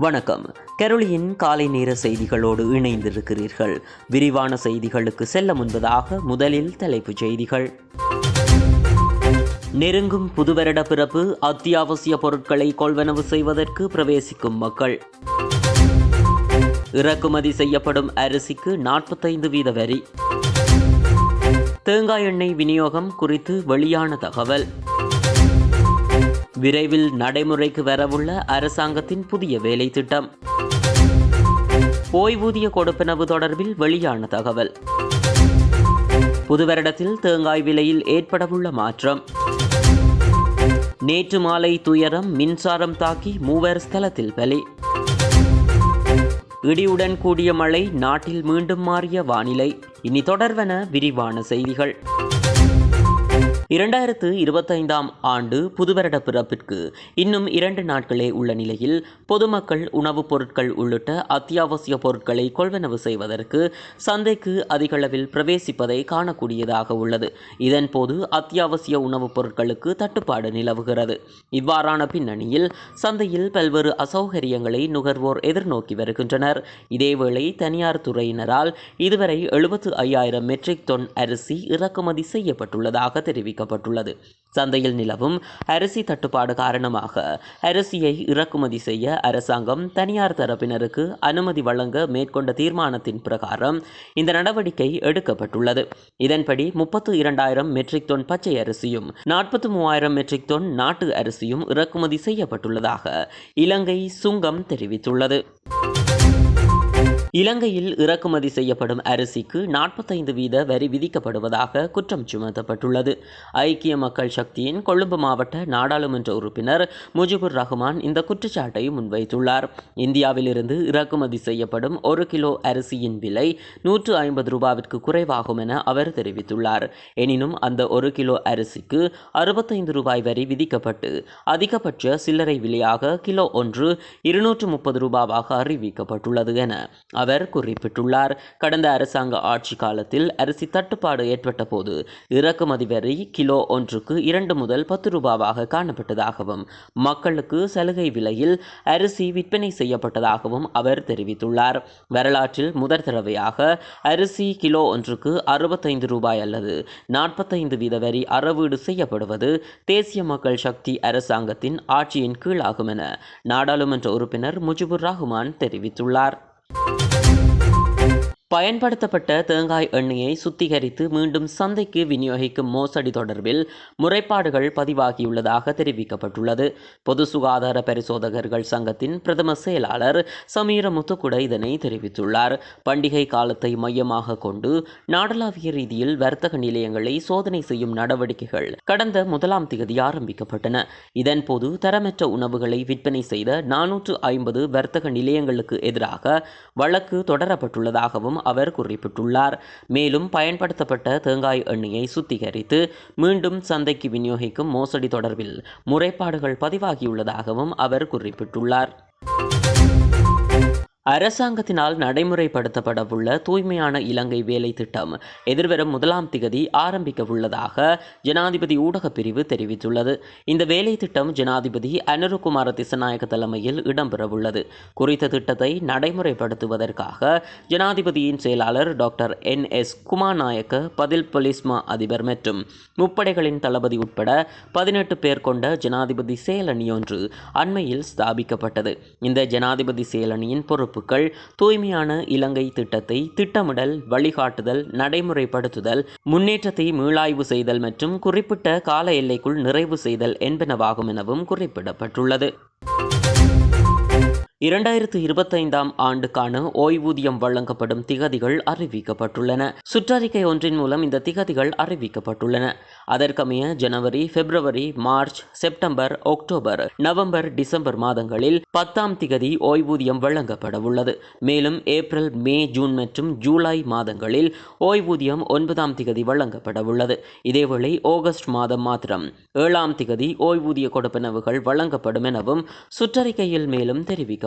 வணக்கம். கெரோலியின் காலை நேர செய்திகளோடு இணைந்திருக்கிறீர்கள். விரிவான செய்திகளுக்கு செல்ல முன்பதாக முதலில் தலைப்புச் செய்திகள். நெருங்கும் புதுவருட பிறப்பு அத்தியாவசிய பொருட்களை கொள்வனவு செய்வதற்கு பிரவேசிக்கும் மக்கள். இறக்குமதி செய்யப்படும் அரிசிக்கு நாற்பத்தைந்து வீத வரி. தேங்காய் எண்ணெய் விநியோகம் குறித்து வெளியான தகவல். விரைவில் நடைமுறைக்கு வரவுள்ள அரசாங்கத்தின் புதிய வேலை திட்டம் ஓய்வூதிய கொடுப்பனவு தொடர்பில் வெளியான தகவல். புது வருடத்தில் தேங்காய் விலையில் ஏற்படவுள்ள மாற்றம். நேற்று மாலை துயரம் மின்சாரம் தாக்கி மூவர் ஸ்தலத்தில் பலி. இடியுடன் கூடிய மழை நாட்டில் மீண்டும் மாறிய வானிலை. இனி தொடர்வன விரிவான செய்திகள். இரண்டாயிரத்து இருபத்தைந்தாம் ஆண்டு புதுவருட பிறப்பிற்கு இன்னும் இரண்டு நாட்களே உள்ள நிலையில் பொதுமக்கள் உணவுப் பொருட்கள் உள்ளிட்ட அத்தியாவசிய பொருட்களை கொள்வனவு செய்வதற்கு சந்தைக்கு அதிகளவில் பிரவேசிப்பதை காணக்கூடியதாக உள்ளது. இதன்போது அத்தியாவசிய உணவுப் பொருட்களுக்கு தட்டுப்பாடு நிலவுகிறது. இவ்வாறான பின்னணியில் சந்தையில் பல்வேறு அசௌகரியங்களை நுகர்வோர் எதிர்நோக்கி வருகின்றனர். இதேவேளை தனியார் துறையினரால் இதுவரை எழுபத்து ஐயாயிரம் மெட்ரிக் டன் அரிசி இறக்குமதி செய்யப்பட்டுள்ளதாக தெரிவிக்கப்பட்டுள்ளது சந்தையில் நிலவும் அரிசி தட்டுப்பாடு காரணமாக அரிசியை இறக்குமதி செய்ய அரசாங்கம் தனியார் தரப்பினருக்கு அனுமதி வழங்க மேற்கொண்ட தீர்மானத்தின் பிரகாரம் இந்த நடவடிக்கை எடுக்கப்பட்டுள்ளது. இதன்படி முப்பத்து இரண்டாயிரம் மெட்ரிக் டன் பச்சை அரிசியும் நாற்பத்தி மூவாயிரம் மெட்ரிக் டன் நாட்டு அரிசியும் இறக்குமதி செய்யப்பட்டுள்ளதாக இலங்கை சுங்கம் தெரிவித்துள்ளது. இலங்கையில் இறக்குமதி செய்யப்படும் அரிசிக்கு நாற்பத்தைந்து வீத வரி விதிக்கப்படுவதாக குற்றம் சுமத்தப்பட்டுள்ளது. ஐக்கிய மக்கள் சக்தியின் கொழும்பு மாவட்ட நாடாளுமன்ற உறுப்பினர் முஜிபுர் ரஹ்மான் இந்த குற்றச்சாட்டை முன்வைத்துள்ளார். இந்தியாவிலிருந்து இறக்குமதி செய்யப்படும் ஒரு கிலோ அரிசியின் விலை நூற்று ஐம்பது ரூபாவிற்கு குறைவாகும் என அவர் தெரிவித்துள்ளார். எனினும் அந்த ஒரு கிலோ அரிசிக்கு அறுபத்தைந்து ரூபாய் வரி விதிக்கப்பட்டு அதிகபட்ச சில்லறை விலையாக கிலோ ஒன்று இருநூற்று முப்பது ரூபாவாக அறிவிக்கப்பட்டுள்ளது என அவர் குறிப்பிட்டுள்ளார். கடந்த அரசாங்க ஆட்சி காலத்தில் அரிசி தட்டுப்பாடு ஏற்பட்ட போது இறக்குமதி வரி கிலோ ஒன்றுக்கு இரண்டு முதல் பத்து ரூபாவாக காணப்பட்டதாகவும் மக்களுக்கு சலுகை விலையில் அரிசி விற்பனை செய்யப்பட்டதாகவும் அவர் தெரிவித்துள்ளார். வரலாற்றில் முதற் தடவையாக அரிசி கிலோ ஒன்றுக்கு அறுபத்தைந்து ரூபாய் அல்லது நாற்பத்தைந்து வீத வரி அறவீடு செய்யப்படுவது தேசிய மக்கள் சக்தி அரசாங்கத்தின் ஆட்சியின் கீழாகும் என நாடாளுமன்ற உறுப்பினர் முஜிபுர் ரஹ்மான் தெரிவித்துள்ளார். பயன்படுத்தப்பட்ட தேங்காய் எண்ணெயை சுத்திகரித்து மீண்டும் சந்தைக்கு விநியோகிக்கும் மோசடி தொடர்பில் முறைப்பாடுகள் பதிவாகியுள்ளதாக தெரிவிக்கப்பட்டுள்ளது. பொது சுகாதார பரிசோதகர்கள் சங்கத்தின் பிரதம செயலாளர் சமீர முத்துக்குட இதனை தெரிவித்துள்ளார். பண்டிகை காலத்தை மையமாக கொண்டு நாடளாவிய ரீதியில் வர்த்தக நிலையங்களை சோதனை செய்யும் நடவடிக்கைகள் கடந்த முதலாம் தேதி ஆரம்பிக்கப்பட்டன. இதன்போது தரமற்ற உணவுகளை விற்பனை செய்த நானூற்று ஐம்பது வர்த்தக நிலையங்களுக்கு எதிராக வழக்கு தொடரப்பட்டுள்ளதாகவும் அவர் குறிப்பிட்டுள்ளார். மேலும் பயன்படுத்தப்பட்ட தேங்காய் எண்ணெயை சுத்திகரித்து மீண்டும் சந்தைக்கு விநியோகிக்கும் மோசடி தொடர்பில் முறைப்பாடுகள் பதிவாகியுள்ளதாகவும் அவர் குறிப்பிட்டுள்ளார். அரசாங்கத்தினால் நடைமுறைப்படுத்தப்படவுள்ள தூய்மையான இலங்கை வேலை திட்டம் எதிர்வரும் முதலாம் திகதி ஆரம்பிக்க உள்ளதாக ஜனாதிபதி ஊடகப் பிரிவு தெரிவித்துள்ளது. இந்த வேலை திட்டம் ஜனாதிபதி அனுருகுமார திசநாயக்க தலைமையில் இடம்பெறவுள்ளது குறித்த திட்டத்தை நடைமுறைப்படுத்துவதற்காக ஜனாதிபதியின் செயலாளர் டாக்டர் என் எஸ் குமாநாயக்க பதில் பொலிஸ்மா அதிபர் மற்றும் முப்படைகளின் தளபதி உட்பட பதினெட்டு பேர் கொண்ட ஜனாதிபதி செயலணியொன்று அண்மையில் ஸ்தாபிக்கப்பட்டது. இந்த ஜனாதிபதி செயலணியின் பொறுப்பு பொறுப்புகள் தூய்மையான இலங்கை திட்டத்தை திட்டமிடல் வழிகாட்டுதல் நடைமுறைப்படுத்துதல் முன்னேற்றத்தை மீளாய்வு செய்தல் மற்றும் குறிப்பிட்ட கால எல்லைக்குள் நிறைவு செய்தல் என்பனவாகும் எனவும் குறிப்பிடப்பட்டுள்ளது. இரண்டாயிரத்து இருபத்தைந்தாம் ஆண்டுக்கான ஓய்வூதியம் வழங்கப்படும் திகதிகள் அறிவிக்கப்பட்டுள்ளன. சுற்றறிக்கை ஒன்றின் மூலம் இந்த திகதிகள் அறிவிக்கப்பட்டுள்ளன. அதற்கமைய January February March September October November December மாதங்களில் பத்தாம் திகதி ஓய்வூதியம் வழங்கப்பட உள்ளது மேலும் ஏப்ரல் மே ஜூன் மற்றும் ஜூலை மாதங்களில் ஓய்வூதியம் ஒன்பதாம் திகதி வழங்கப்பட உள்ளது இதேவேளை ஆகஸ்ட் மாதம் மாத்திரம் ஏழாம் திகதி ஓய்வூதிய கொடுப்பனவுகள் வழங்கப்படும் எனவும் சுற்றறிக்கையில் மேலும் தெரிவிக்கப்பட்டுள்ளது.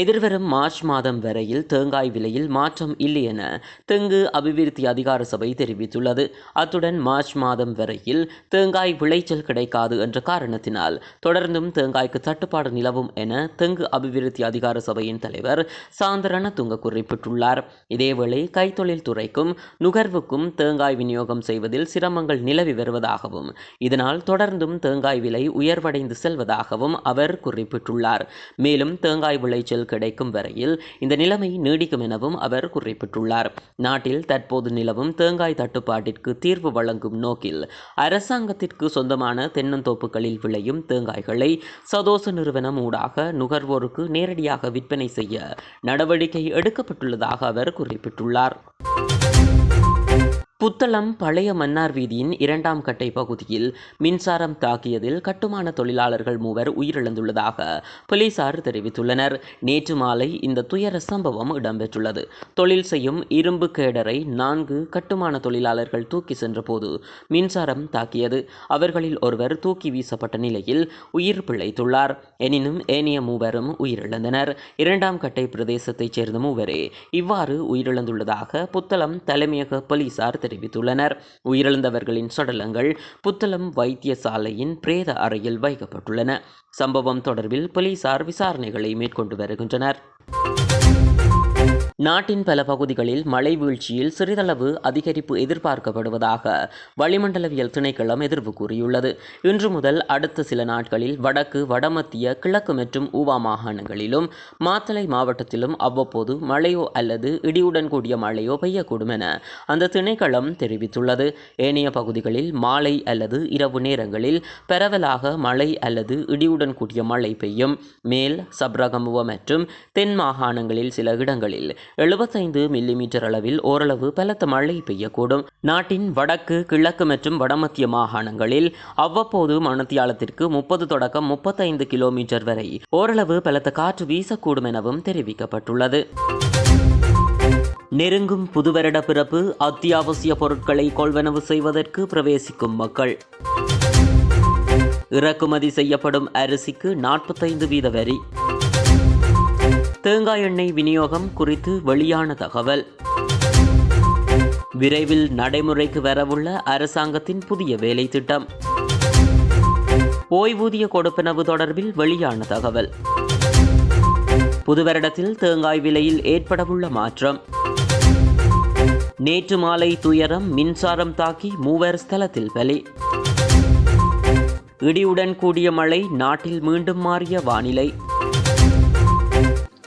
எதிர்வரும் மார்ச் மாதம் வரையில் தேங்காய் விலையில் மாற்றம் இல்லை என தெங்கு அபிவிருத்தி அதிகார சபை தெரிவித்துள்ளது. அத்துடன் மார்ச் மாதம் வரையில் தேங்காய் விளைச்சல் கிடைக்காது என்ற காரணத்தினால் தொடர்ந்தும் தேங்காய்க்கு தட்டுப்பாடு நிலவும் என தெங்கு அபிவிருத்தி அதிகார சபையின் தலைவர் சாந்தரண துங்க குறிப்பிட்டுள்ளார். இதேவேளை கைத்தொழில் துறைக்கும் நுகர்வுக்கும் தேங்காய் விநியோகம் செய்வதில் சிரமங்கள் நிலவி வருவதாகவும் இதனால் தொடர்ந்தும் தேங்காய் விலை உயர்வடைந்து செல்வதாகவும் அவர் குறிப்பிட்டுள்ளார். மேலும் தேங்காய் விளைச்சல் கிடைக்கும் வரையில் இந்த நிலைமை நீடிக்கும் எனவும் அவர் குறிப்பிட்டுள்ளார். நாட்டில் தற்போது நிலவும் தேங்காய் தட்டுப்பாட்டிற்கு தீர்வு வழங்கும் நோக்கில் அரசாங்கத்திற்கு சொந்தமான தென்னந்தோப்புகளில் விளையும் தேங்காய்களை சதோச நிறுவனம் ஊடாக நுகர்வோருக்கு நேரடியாக விற்பனை செய்ய நடவடிக்கை எடுக்கப்பட்டுள்ளதாக அவர் குறிப்பிட்டுள்ளார். புத்தளம் பழைய மன்னார் வீதியின் இரண்டாம் கட்டை பகுதியில் மின்சாரம் தாக்கியதில் கட்டுமான தொழிலாளர்கள் மூவர் உயிரிழந்துள்ளதாக போலீசார் தெரிவித்துள்ளனர். நேற்று மாலை இந்த துயர சம்பவம் இடம்பெற்றுள்ளது. தொழில் செய்யும் இரும்பு கேடரை நான்கு கட்டுமான தொழிலாளர்கள் தூக்கி சென்றபோது மின்சாரம் தாக்கியது. அவர்களில் ஒருவர் தூக்கி வீசப்பட்ட நிலையில் உயிர் பிழைத்துள்ளார். எனினும் ஏனைய மூவரும் உயிரிழந்தனர். இரண்டாம் கட்டை பிரதேசத்தைச் சேர்ந்த மூவரே இவ்வாறு உயிரிழந்துள்ளதாக புத்தளம் தலைமையக போலீசார் தெரிவித்துள்ளனர். உயிரிழந்தவர்களின் சடலங்கள் புத்தளம் வைத்தியசாலையின் பிரேத அறையில் வைக்கப்பட்டுள்ளன. சம்பவம் தொடர்பில் போலீசார் விசாரணைகளை மேற்கொண்டு வருகின்றனர். நாட்டின் பல பகுதிகளில் மழை வீழ்ச்சியில் சிறிதளவு அதிகரிப்பு எதிர்பார்க்கப்படுவதாக வளிமண்டலவியல் திணைக்களம் எதிர்வு கூறியுள்ளது. இன்று முதல் அடுத்த சில நாட்களில் வடக்கு வடமத்திய கிழக்கு மற்றும் ஊவா மாகாணங்களிலும் மாத்தளை மாவட்டத்திலும் அவ்வப்போது மழையோ அல்லது இடியுடன் கூடிய மழையோ பெய்யக்கூடும் என அந்த திணைக்களம் தெரிவித்துள்ளது. ஏனைய பகுதிகளில் மாலை அல்லது இரவு நேரங்களில் பரவலாக மழை அல்லது இடியுடன் கூடிய மழை பெய்யும். மேல் சப்ரகமுவ மற்றும் தென் மாகாணங்களில் சில இடங்களில் எழுபத்தைந்து மில்லிமீட்டர் அளவில் ஓரளவு பலத்த மழை பெய்யக்கூடும். நாட்டின் வடக்கு கிழக்கு மற்றும் வடமத்திய மாகாணங்களில் அவ்வப்போது மணத்தியாலத்திற்கு முப்பது தொடக்கம் முப்பத்தைந்து கிலோமீட்டர் வரை ஓரளவு பலத்த காற்று வீசக்கூடும் எனவும் தெரிவிக்கப்பட்டுள்ளது. நெருங்கும் புதுவருட பிறப்பு அத்தியாவசிய பொருட்களை கொள்வனவு செய்வதற்கு பிரவேசிக்கும் மக்கள். இறக்குமதி செய்யப்படும் அரிசிக்கு நாற்பத்தைந்து வீத வரி. தேங்காய் எண்ணெய் விநியோகம் குறித்து வெளியான தகவல். விரைவில் நடைமுறைக்கு வரவுள்ள அரசாங்கத்தின் புதிய வேலை திட்டம் ஓய்வூதிய கொடுப்பனவு தொடர்பில் வெளியான தகவல். புதுவருடத்தில் தேங்காய் விலையில் ஏற்படவுள்ள மாற்றம். நேற்று மாலை துயரம் மின்சாரம் தாக்கி மூவர் ஸ்தலத்தில் பலி. இடியுடன் கூடிய மழை நாட்டில் மீண்டும் மாறிய வானிலை.